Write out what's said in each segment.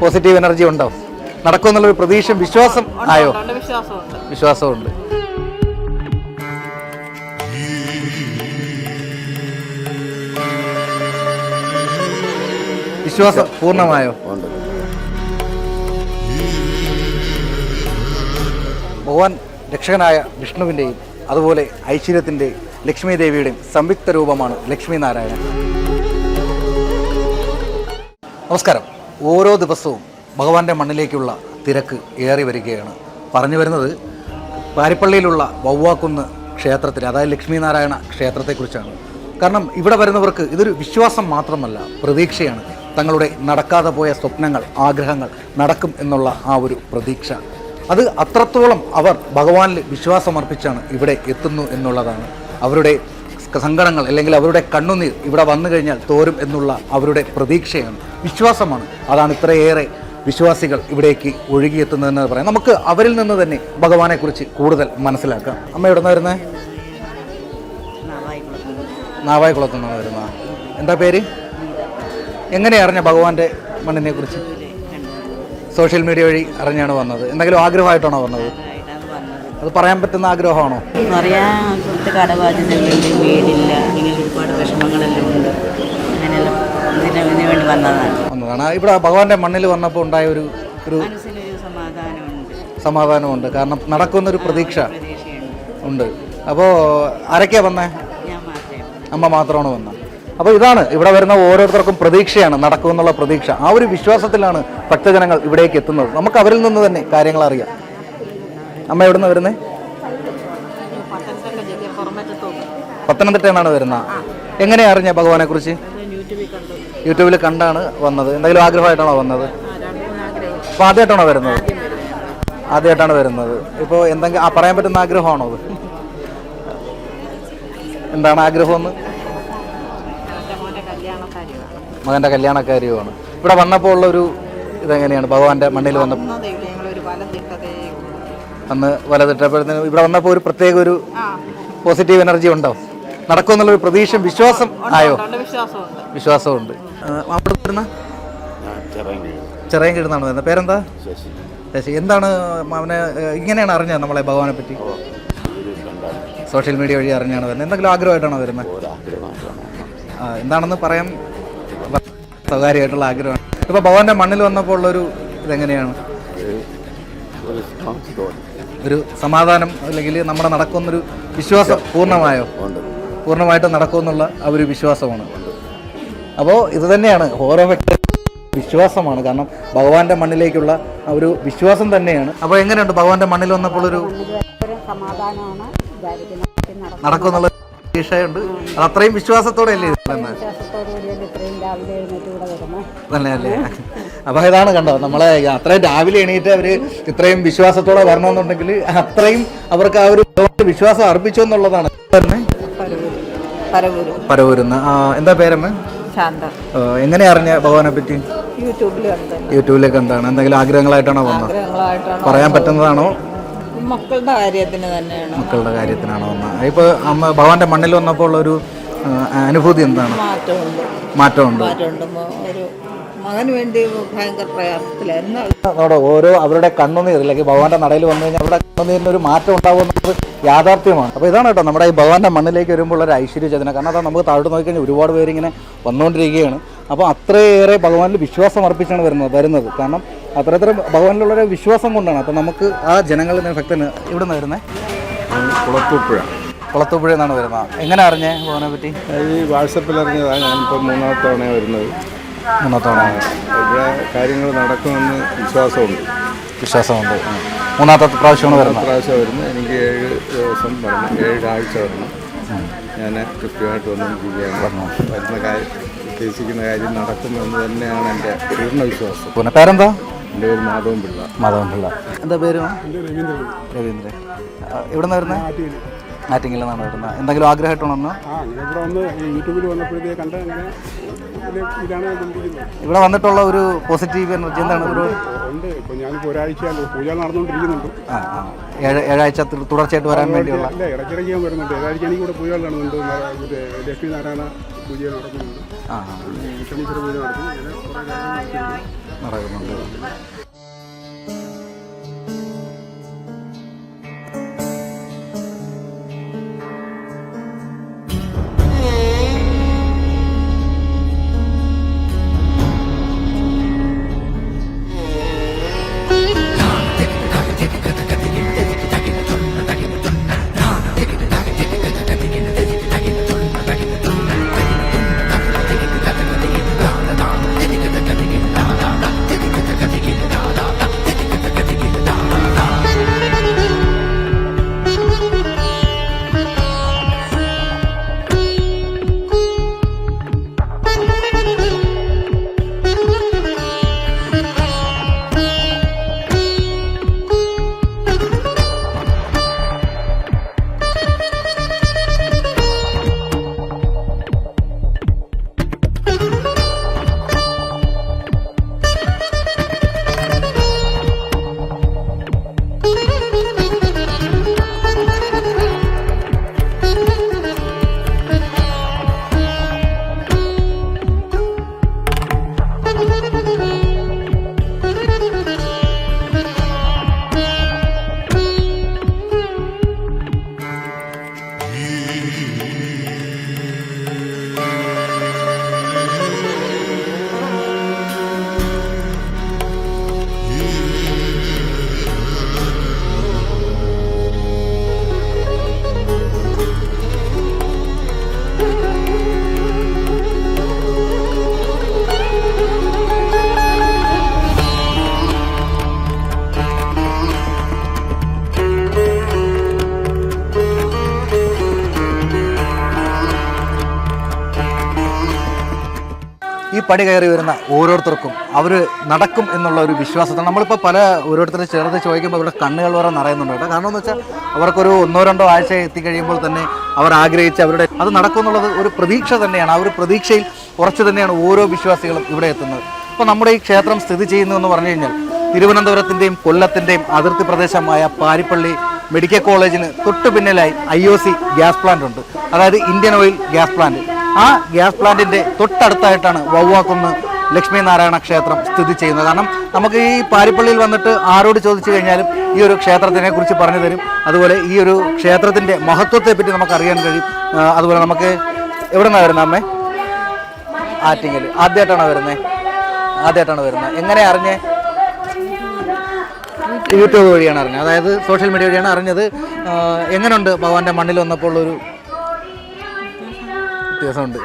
Positive energy ഉണ്ടോ? നടക്കുമെന്നുള്ളൊരു പ്രതീക്ഷ വിശ്വാസം ആയോ? ഉണ്ട് വിശ്വാസമുണ്ട്. വിശ്വാസമുണ്ട്. വിശ്വാസം പൂർണമായോ? ഭഗവാൻ രക്ഷകനായ വിഷ്ണുവിന്റെയും അതുപോലെ ഐശ്വര്യത്തിന്റെ ലക്ഷ്മി ദേവിയുടെയും സംയുക്ത രൂപമാണ് ലക്ഷ്മി നാരായണൻ. നമസ്കാരം. ഓരോ ദിവസവും ഭഗവാന്റെ മണ്ണിലേക്കുള്ള തിരക്ക് ഏറി വരികയാണ്. പറഞ്ഞു വരുന്നത് പാരിപ്പള്ളിയിലുള്ള വവ്വാക്കുന്ന് ക്ഷേത്രത്തിന് അതായത് ലക്ഷ്മീനാരായണ ക്ഷേത്രത്തെക്കുറിച്ചാണ്. കാരണം ഇവിടെ വരുന്നവർക്ക് ഇതൊരു വിശ്വാസം മാത്രമല്ല പ്രതീക്ഷയാണ്. തങ്ങളുടെ നടക്കാതെ പോയ സ്വപ്നങ്ങൾ ആഗ്രഹങ്ങൾ നടക്കും എന്നുള്ള ആ ഒരു പ്രതീക്ഷ. അത് അത്രത്തോളം അവർ ഭഗവാനിൽ വിശ്വാസമർപ്പിച്ചാണ് ഇവിടെ എത്തുന്നു എന്നുള്ളതാണ് അവരുടെ സങ്കടങ്ങൾ അല്ലെങ്കിൽ അവരുടെ കണ്ണുനീർ ഇവിടെ വന്നു കഴിഞ്ഞാൽ തോരും എന്നുള്ള അവരുടെ പ്രതീക്ഷയാണ്. വിശ്വാസമാണ്. അതാണ് ഇത്രയേറെ വിശ്വാസികൾ ഇവിടേക്ക് ഒഴുകിയെത്തുന്നതെന്ന് പറയാം. നമുക്ക് അവരിൽ നിന്ന് തന്നെ ഭഗവാനെക്കുറിച്ച് കൂടുതൽ മനസ്സിലാക്കാം. അമ്മ എവിടെ നിന്ന് വരുന്നത് നാവായിക്കുളത്തു നിന്നാണ് വരുന്നത്. എന്താ പേര്? എങ്ങനെ അറിഞ്ഞ ഭഗവാന്റെ മണ്ണിനെ കുറിച്ച്? സോഷ്യൽ മീഡിയ വഴി അറിഞ്ഞാണ് വന്നത്. എന്തെങ്കിലും ആഗ്രഹമായിട്ടാണോ വന്നത്? അത് പറയാൻ പറ്റുന്ന ആഗ്രഹമാണോ? കടബാധ്യതകളുണ്ട് വീടില്ല. ഇങ്ങനെ ഒരുപാട് വിഷമങ്ങളെല്ലാം ഉണ്ട്. അങ്ങനെയെല്ലാം ഇതിന് ഇതിന് വേണ്ടി വന്നതാണ്. വന്നതാണ്. ഇവിടെ ഭഗവാന്റെ മണ്ണിൽ വന്നപ്പോൾ ഉണ്ടായ ഒരു ഒരു സമാധാനമുണ്ട്. കാരണം നടക്കുന്നൊരു പ്രതീക്ഷ ഉണ്ട്. അപ്പോൾ ആരൊക്കെയാ വന്നേ? അമ്മ മാത്രമാണ് വന്നത് അപ്പോൾ ഇതാണ് ഇവിടെ വരുന്ന ഓരോരുത്തർക്കും പ്രതീക്ഷയാണ് നടക്കുമെന്നുള്ള പ്രതീക്ഷ. ആ ഒരു വിശ്വാസത്തിലാണ് ഭക്തജനങ്ങൾ ഇവിടേക്ക് എത്തുന്നത്. നമുക്ക് അവരിൽ നിന്ന് തന്നെ കാര്യങ്ങൾ അറിയാം. അമ്മ എവിടെ നിന്ന് വരുന്നത് പത്തനംതിട്ട നിന്നാണ് വരുന്നത് എങ്ങനെയാ അറിഞ്ഞ ഭഗവാനെ കുറിച്ച്? യൂട്യൂബിൽ കണ്ടു യൂട്യൂബിൽ കണ്ടാണ് വന്നത്. എന്തെങ്കിലും ആഗ്രഹമായിട്ടാണോ വന്നത്? അപ്പൊ ആദ്യമായിട്ടാണോ വരുന്നത്? ആദ്യമായിട്ടാണ് വരുന്നത്. ഇപ്പോൾ എന്തെങ്കിലും ആ പറയാൻ പറ്റുന്ന ആഗ്രഹമാണോ അത്? എന്താണ് ആഗ്രഹം എന്ന് മകന്റെ കല്യാണക്കാരിയുമാണ്. ഇവിടെ വന്നപ്പോൾ ഉള്ള ഒരു ഇതെങ്ങനെയാണ്? ഭഗവാന്റെ മണ്ണിൽ വന്ന അന്ന് വലതിട്ടപ്പോഴത്തേന് ഇവിടെ വന്നപ്പോൾ ഒരു പ്രത്യേക ഒരു പോസിറ്റീവ് എനർജി ഉണ്ടോ? നടക്കുമെന്നുള്ളൊരു പ്രതീക്ഷ വിശ്വാസം ആയോ? വിശ്വാസമുണ്ട് അവിടെ വരുന്ന ചെറിയ കിടുന്നാണ് വരുന്നത്. പേരെന്താ? ശശി. എന്താണ് അവനെ ഇങ്ങനെയാണ് അറിഞ്ഞത് നമ്മളെ ഭഗവാനെ പറ്റി? സോഷ്യൽ മീഡിയ വഴി അറിഞ്ഞാണ് വരുന്നത്. എന്തെങ്കിലും ആഗ്രഹമായിട്ടാണോ വരുന്നത്? എന്താണെന്ന് പറയാം. സ്വകാര്യമായിട്ടുള്ള ആഗ്രഹമാണ്. ഇപ്പോൾ ഭഗവാന്റെ മണ്ണിൽ വന്നപ്പോൾ ഉള്ളൊരു ഇതെങ്ങനെയാണ്? ഒരു സമാധാനം അല്ലെങ്കിൽ നമ്മുടെ നടക്കുന്നൊരു വിശ്വാസം പൂർണമായോ? പൂർണമായിട്ട് നടക്കുമെന്നുള്ള ആ ഒരു വിശ്വാസമാണ്. അപ്പോൾ ഇത് തന്നെയാണ് ഓരോ വ്യക്തി വിശ്വാസമാണ്. കാരണം ഭഗവാന്റെ മണ്ണിലേക്കുള്ള ആ ഒരു വിശ്വാസം തന്നെയാണ്. അപ്പോൾ എങ്ങനെയുണ്ട് ഭഗവാന്റെ മണ്ണിൽ വന്നപ്പോൾ ഒരു സമാധാനമാണ് നടക്കുമെന്നുള്ള പ്രതീക്ഷയുണ്ട്. അത് അത്രയും വിശ്വാസത്തോടെ അല്ലേ ഇരുന്നത് വിശ്വാസത്തോടുകൂടിയല്ലേ ഇത്രയും രാവിലെ എഴുന്നേറ്റ് ഇവിടെ വരുന്നത് തന്നെയല്ലേ അപ്പൊ ഇതാണ് കണ്ടോ നമ്മളെ അത്രയും രാവിലെ എണീറ്റ് അവർ ഇത്രയും വിശ്വാസത്തോടെ വരണമെന്നുണ്ടെങ്കിൽ അത്രയും അവർക്ക് ആ ഒരു വിശ്വാസം അർപ്പിച്ചു എന്നുള്ളതാണ്. പരവൂരുന്ന്. എന്താ പേരമ്മ എങ്ങനെ അറിഞ്ഞ ഭഗവാനെ പറ്റി? യൂട്യൂബിലേക്ക് എന്താണ്? എന്തെങ്കിലും ആഗ്രഹങ്ങളായിട്ടാണോ വന്നത്? പറയാൻ പറ്റുന്നതാണോ? മക്കളുടെ കാര്യത്തിന് തന്നെയാണ്. മക്കളുടെ കാര്യത്തിനാണോ വന്നത്? ഇപ്പൊ അമ്മ ഭഗവാന്റെ മണ്ണിൽ വന്നപ്പോൾ ഒരു അനുഭൂതി എന്താണ്? മാറ്റമുണ്ട്. മാറ്റമുണ്ട്. ഒരു മകന് വേണ്ടി ഭയങ്കര പ്രയാസത്തിലായിരുന്നു. നമ്മുടെ ഓരോ അവരുടെ കണ്ണുനീർ അല്ലെങ്കിൽ ഭഗവാന്റെ നടയിൽ വന്നു കഴിഞ്ഞാൽ അവരുടെ കണ്ണുനീരിന് ഒരു മാറ്റം ഉണ്ടാവുന്നത് യാഥാർത്ഥ്യമാണ്. അപ്പോൾ ഇതാണ് കേട്ടോ നമ്മുടെ ഈ ഭഗവാന്റെ മണ്ണിലേക്ക് വരുമ്പോൾ ഒരു ഐശ്വര്യചേതന കാരണം അതാ നമുക്ക് താഴോട്ട് നോക്കിക്കഴിഞ്ഞാൽ ഒരുപാട് പേരിങ്ങനെ വന്നുകൊണ്ടിരിക്കുകയാണ്. അപ്പോൾ അത്രയേറെ ഭഗവാനിൽ വിശ്വാസം അർപ്പിച്ചാണ് വരുന്നത് വരുന്നത്. കാരണം അത്രയത്ര ഭഗവാനിലുള്ളൊരു വിശ്വാസം കൊണ്ടാണ്. അപ്പോൾ നമുക്ക് ആ ജനങ്ങളിൽ നിന്ന് ഭക്തന് ഇവിടെ നിന്ന് വരുന്നത് കുളത്തൂപ്പുഴ. കുളത്തൂപ്പുഴ എന്നാണ് വരുന്നത്. എങ്ങനെ അറിഞ്ഞേ ഭഗവാനെ പറ്റി? ഈ വാട്സപ്പിൽ അറിഞ്ഞതാണ് ഞാനിപ്പോൾ മൂന്നാമത്തെ തവണ വരുന്നത്. മൂന്നാത്തോണ ഇവിടെ കാര്യങ്ങൾ നടക്കുമെന്ന് വിശ്വാസമുണ്ട്. വിശ്വാസമുണ്ട്. മൂന്നാമത്തെ പ്രാവശ്യമാണ് വരുന്നത്. പ്രാവശ്യം വരുന്നത്. എനിക്ക് ഏഴ് ദിവസം വരണം. ഏഴാഴ്ച വരണം. ഞാൻ കൃത്യമായിട്ട് വന്നിരിക്കുകയാണ് വരുന്ന കാര്യം ഉദ്ദേശിക്കുന്ന കാര്യം നടക്കുമെന്ന് തന്നെയാണ് എന്റെ പൂർണ വിശ്വാസം പിന്നെ പേരെന്താ? എന്റെ പേര് മാധവൻ പിള്ള മാധവൻ പിള്ള എന്താ പേര് രവീന്ദ്രൻ. രവീന്ദ്രൻ. എവിടെ നിന്ന് വരുന്നത് ആറ്റിങ്ങിൽ നിന്നാണ് വരുന്നത്. എന്തെങ്കിലും ആഗ്രഹമായിട്ടാണോ ആ അങ്ങനെ ഇവിടെ വന്നിട്ടുള്ള ഒരു പോസിറ്റീവ് എനർജി എന്താണ് ഒരു ഉണ്ട്. ഇപ്പോൾ ഞാനിപ്പോൾ ഒരാഴ്ച പൂജ നടന്നുകൊണ്ടിരിക്കുന്നുണ്ട്. ആ. ഏഴ് ഏഴാഴ്ച തുടർച്ചയായിട്ട് വരാൻ വേണ്ടിയുള്ള ഇടയ്ക്കിടയ്ക്ക് ഞാൻ വരുന്നുണ്ട്. ഏഴാഴ്ച എനിക്ക് ഇവിടെ പൂജകൾ നടന്നുണ്ട്. ലക്ഷ്മി നാരായണ പൂജ നടക്കുന്നുണ്ട്. ശനീശ്വര പൂജ നടക്കും ഇങ്ങനെ കുറേ കാര്യങ്ങൾ നടക്കുന്നുണ്ട്. പടി കയറി വരുന്ന ഓരോരുത്തർക്കും അവർ നടക്കും എന്നുള്ള ഒരു വിശ്വാസത്തിൽ നമ്മളിപ്പോൾ പല ഓരോരുത്തരും ചേർത്ത് ചോദിക്കുമ്പോൾ അവരുടെ കണ്ണുകൾ വരെ നിറയുന്നുണ്ട് കേട്ടോ. കാരണം എന്ന് വെച്ചാൽ അവർക്കൊരു ഒന്നോ രണ്ടോ ആഴ്ച എത്തിക്കഴിയുമ്പോൾ തന്നെ അവർ ആഗ്രഹിച്ച് അവരുടെ അത് നടക്കും എന്നുള്ളത് ഒരു പ്രതീക്ഷ തന്നെയാണ്. ആ ഒരു പ്രതീക്ഷയിൽ ഉറച്ചു തന്നെയാണ് ഓരോ വിശ്വാസികളും ഇവിടെ എത്തുന്നത്. അപ്പോൾ നമ്മുടെ ഈ ക്ഷേത്രം സ്ഥിതി ചെയ്യുന്നു എന്ന് പറഞ്ഞു കഴിഞ്ഞാൽ തിരുവനന്തപുരത്തിന്റെയും കൊല്ലത്തിന്റെയും അതിർത്തി പ്രദേശമായ പാരിപ്പള്ളി മെഡിക്കൽ കോളേജിന് തൊട്ടു പിന്നിലായി I O C gas plant ഉണ്ട്. അതായത് ഇന്ത്യൻ ഓയിൽ ഗ്യാസ് പ്ലാന്റ്. ആ ഗ്യാസ് പ്ലാന്റിന്റെ തൊട്ടടുത്തായിട്ടാണ് വവ്വാക്കുന്ന് ലക്ഷ്മി നാരായണ ക്ഷേത്രം സ്ഥിതി ചെയ്യുന്നത്. കാരണം നമുക്ക് ഈ പാരിപ്പള്ളിയിൽ വന്നിട്ട് ആരോട് ചോദിച്ചു കഴിഞ്ഞാലും ഈ ഒരു ക്ഷേത്രത്തിനെ കുറിച്ച് പറഞ്ഞു തരും. അതുപോലെ ഈ ഒരു ക്ഷേത്രത്തിന്റെ മഹത്വത്തെ പറ്റി നമുക്ക് അറിയാൻ കഴിയും. അതുപോലെ നമുക്ക് എവിടെ നിന്നാണ് വരുന്നത് അമ്മേ? ആറ്റിങ്ങൽ ആദ്യമായിട്ടാണോ വരുന്നത് ആദ്യമായിട്ടാണ് വരുന്നത് എങ്ങനെ അറിഞ്ഞേ? യൂട്യൂബ് വഴിയാണ് അറിഞ്ഞത്. അതായത് സോഷ്യൽ മീഡിയ വഴിയാണ് അറിഞ്ഞത്. എങ്ങനെയുണ്ട് ഭഗവാന്റെ മണ്ണിൽ വന്നപ്പോൾ ഒരു വ്യത്യാസമുണ്ട്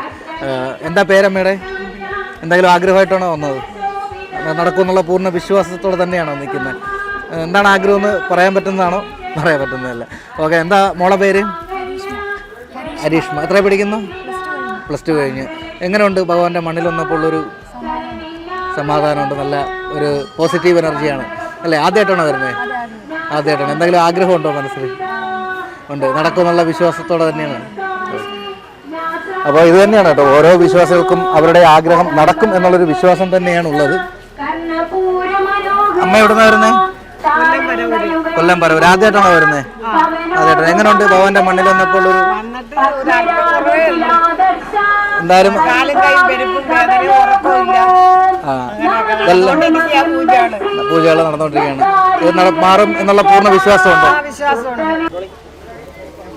എന്താ പേരമ്മയുടെ? എന്തെങ്കിലും ആഗ്രഹമായിട്ടാണോ വന്നത്? നടക്കുമെന്നുള്ള പൂർണ വിശ്വാസത്തോടെ തന്നെയാണോ നിൽക്കുന്നത്? എന്താണ് ആഗ്രഹം എന്ന് പറയാൻ പറ്റുന്നതാണോ? പറയാൻ പറ്റുന്നതല്ല. ഓക്കെ എന്താ മോളെ പേര്? ഹരീഷ്മ. എത്ര പഠിക്കുന്നു? പ്ലസ് ടു കഴിഞ്ഞ്. എങ്ങനെയുണ്ട് ഭഗവാന്റെ മണ്ണിൽ വന്നപ്പോൾ ഉള്ളൊരു സമാധാനമുണ്ട് നല്ല ഒരു പോസിറ്റീവ് എനർജിയാണ്. അല്ലേ ആദ്യമായിട്ടാണോ വരുന്നത് ആദ്യമായിട്ടാണ്. എന്തെങ്കിലും ആഗ്രഹമുണ്ടോ മനസ്സിൽ? ഉണ്ട്. നടക്കുമെന്നുള്ള വിശ്വാസത്തോടെ തന്നെയാണ്. അപ്പോൾ ഇത് തന്നെയാണ് കേട്ടോ. ഓരോ വിശ്വാസികൾക്കും അവരുടെ ആഗ്രഹം നടക്കും എന്നുള്ളൊരു വിശ്വാസം തന്നെയാണ് ഉള്ളത് അമ്മ എവിടുന്ന വരുന്നേ? കൊല്ലം പരവൂർ ആദ്യമായിട്ടാണോ വരുന്നത് ആദ്യമായിട്ടാണ് എങ്ങനെയുണ്ട് ഭഗവാന്റെ മണ്ണിൽ വന്നപ്പോൾ ഒരു എന്തായാലും പൂജകൾ നടന്നുകൊണ്ടിരിക്കുകയാണ്. ഇത് മാറും എന്നുള്ള പൂർണ വിശ്വാസമുണ്ടോ?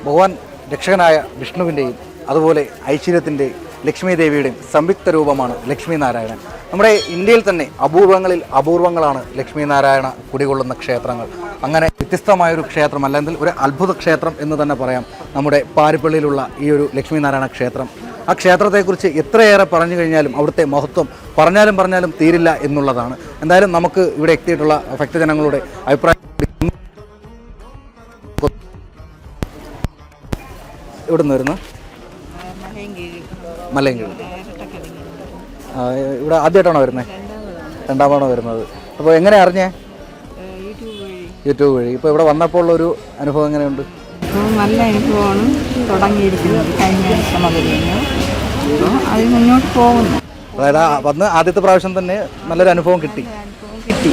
ഭഗവാൻ രക്ഷകനായ വിഷ്ണുവിന്റെയും അതുപോലെ ഐശ്വര്യത്തിന്റെ ലക്ഷ്മി ദേവിയുടെയും സംയുക്ത രൂപമാണ് ലക്ഷ്മി നാരായണൻ നമ്മുടെ ഇന്ത്യയിൽ തന്നെ അപൂർവങ്ങളിൽ അപൂർവങ്ങളാണ് ലക്ഷ്മി നാരായണ കുടികൊള്ളുന്ന ക്ഷേത്രങ്ങൾ. അങ്ങനെ വ്യത്യസ്തമായൊരു ക്ഷേത്രം അല്ലെങ്കിൽ ഒരു അത്ഭുത ക്ഷേത്രം എന്ന് തന്നെ പറയാം നമ്മുടെ പാരിപ്പള്ളിയിലുള്ള ഈ ഒരു ലക്ഷ്മി നാരായണ ക്ഷേത്രം. ആ ക്ഷേത്രത്തെക്കുറിച്ച് എത്രയേറെ പറഞ്ഞു കഴിഞ്ഞാലും അവിടുത്തെ മഹത്വം പറഞ്ഞാലും പറഞ്ഞാലും തീരില്ല എന്നുള്ളതാണ്. എന്തായാലും നമുക്ക് ഇവിടെ എത്തിയിട്ടുള്ള ഭക്തജനങ്ങളുടെ അഭിപ്രായം ഇവിടുന്ന് വരുന്നു. മലയങ്കീഴ് ഇവിടെ ആദ്യമായിട്ടാണോ വരുന്നത് രണ്ടാമതാണോ വരുന്നത്? അപ്പോൾ എങ്ങനെ അറിഞ്ഞേ? യൂട്യൂബ് വഴി. ഇപ്പോൾ ഇവിടെ വന്നപ്പോൾ ഉള്ള ഒരു അനുഭവം എങ്ങനെയുണ്ട്? നല്ല അനുഭവമാണ്. തുടങ്ങിയിരിക്കുന്നത് കഴിഞ്ഞ അത് മുന്നോട്ട് പോകുന്നു. അതായത് വന്ന് ആദ്യത്തെ പ്രാവശ്യം തന്നെ നല്ലൊരു അനുഭവം കിട്ടി. കിട്ടി.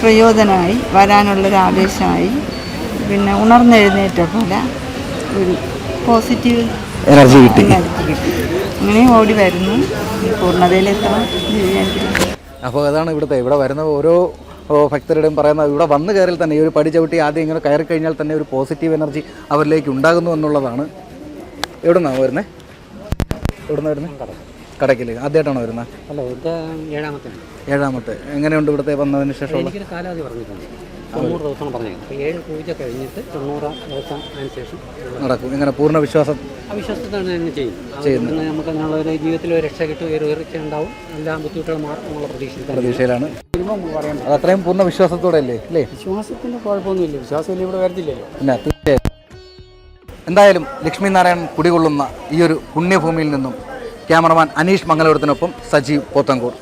പ്രയോജനമായി വരാനുള്ളൊരു ആവേശമായി. പിന്നെ ഉണർന്നെഴുന്നേറ്റ പോലെ ഒരു പോസിറ്റീവ് എനർജി കിട്ടി. അങ്ങനെ ഓടി വരുന്നു. പൂർണതയിലെത്തണം അപ്പോൾ അതാണ് ഇവിടുത്തെ. ഇവിടെ വരുന്ന ഓരോ ഭക്തരുടെയും പറയുന്ന ഇവിടെ വന്ന് കയറിൽ തന്നെ ഈ ഒരു പടി ചവിട്ടി ആദ്യം ഇങ്ങനെ കയറി കഴിഞ്ഞാൽ തന്നെ ഒരു പോസിറ്റീവ് എനർജി അവരിലേക്ക് ഉണ്ടാകുന്നു എന്നുള്ളതാണ്. എവിടെ നിന്നാണ് വരുന്നത് എവിടെ നിന്ന് വരുന്നത് കടക്കിൽ ആദ്യമായിട്ടാണോ വരുന്നത്? അല്ല ഇത് ഏഴാമത്തെ. ഏഴാമത്തെ. എങ്ങനെയുണ്ട് ഇവിടുത്തെ വന്നതിന് ശേഷം തൊണ്ണൂറ് ദിവസം പറഞ്ഞത് അപ്പോൾ ഏഴ് പൂജ കഴിഞ്ഞിട്ട് തൊണ്ണൂറാം ദിവസം അതിന് ശേഷം നടക്കും. ഇങ്ങനെ പൂർണ വിശ്വാസം അവിശ്വാസത്താണ് തന്നെ ചെയ്യും ചെയ്യുന്നത്. നമുക്ക് ഒരു ജീവിതത്തിൽ ഒരു രക്ഷ കിട്ടും ഒരു ഉയർച്ച ഉണ്ടാവും. എല്ലാ ബുദ്ധിമുട്ടുകളും മാറും എന്നുള്ള പ്രതീക്ഷയിലാണ്. അത് അത്രയും പൂർണ വിശ്വാസത്തോടെ അല്ലേ? അല്ലേ? വിശ്വാസത്തിന്റെ കുഴപ്പമൊന്നുമില്ല. വിശ്വാസമില്ല ഇവിടെ വരത്തില്ലല്ലോ. പിന്നെ തീർച്ചയായും. എന്തായാലും ലക്ഷ്മി നാരായണൻ കുടികൊള്ളുന്ന ഈ ഒരു പുണ്യഭൂമിയിൽ നിന്നും ക്യാമറമാൻ അനീഷ് മംഗലപുരത്തിനൊപ്പം സജീവ് പോത്തങ്കൂർ